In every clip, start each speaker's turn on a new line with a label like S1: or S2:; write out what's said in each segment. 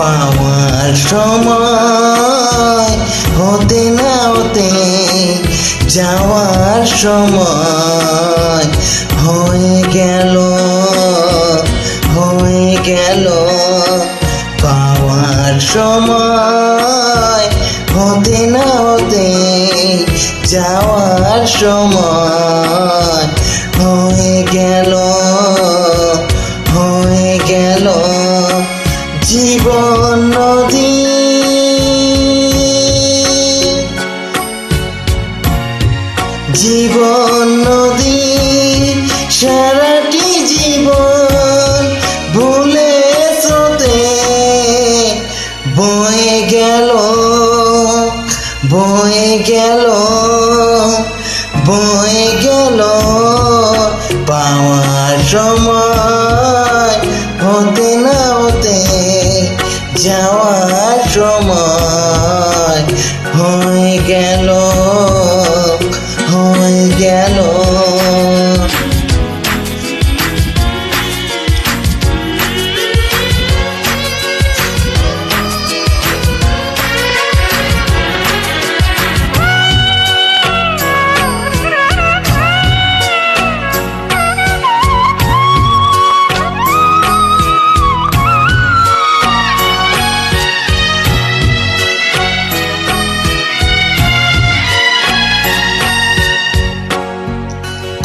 S1: পাওয়ার সময়, হতে না হতে যাওয়ার সময় হয়ে গেল হয়ে গেল। পাওয়ার সময়, হতে না হতে যাওয়ার সময় হয়ে গেল হয়ে গেল। জীবন নদী। জীবন নদী, সারাটি জীবন ভুলে স্রোতে বয়ে গেল বয়ে গেল বয়ে গেল পাওয়ার সময়। যাওয়ার সময় হয়ে গেল হয়ে গেল।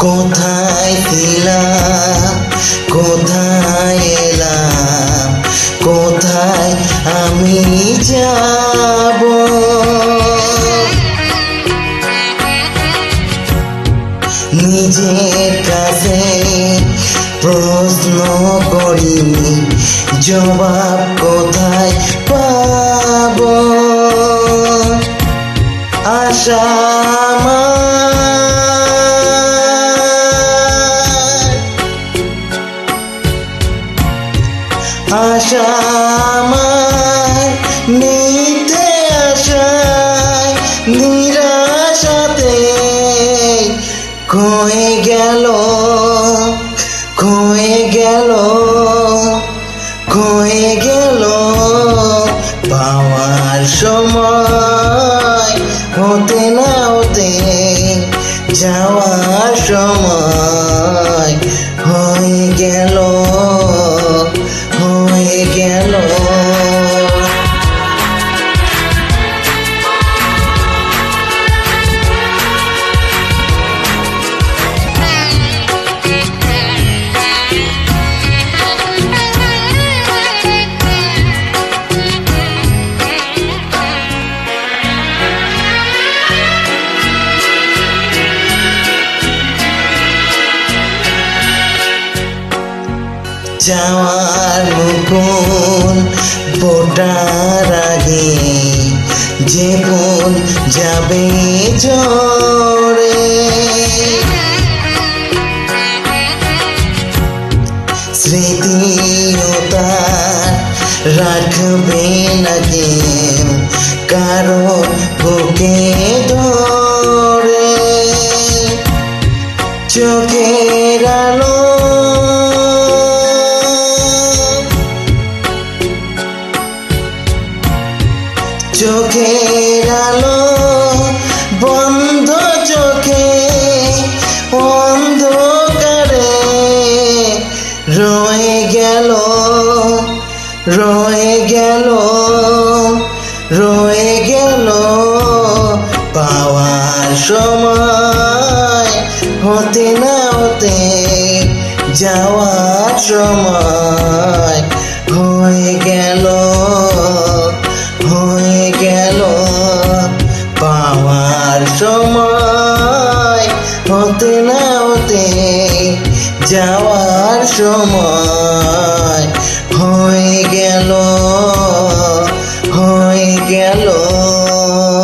S1: কোথায় ছিলাম? কোথায় এলাম? কোথায় আমি যাব? নিজের কাছে প্রশ্ন করি জবাব কোথায় পাব? আশা আশা নিতে আশায় নিরাশাতে খয়ে গেল খয়ে গেল খয়ে গেল। পাওয়ার সময় হতে না হতে, যাওয়ার সময় হয়ে গেল। যাওয়ার মুকুল ফোটার আগে যে ফুল যাবে ঝরে স্মৃতিওতা রাখবে না কেউ কারও বুকে ধরে? চোখের চোখের আলো বন্ধ চোখে, অন্ধকারে রয়ে গেল রয়ে গেল রয়ে গেল। পাওয়ার সময় হতে না হতে, যাওয়ার সময় হয়ে গেল। যাওয়ার সময় হয়ে গেল হয়ে গেল।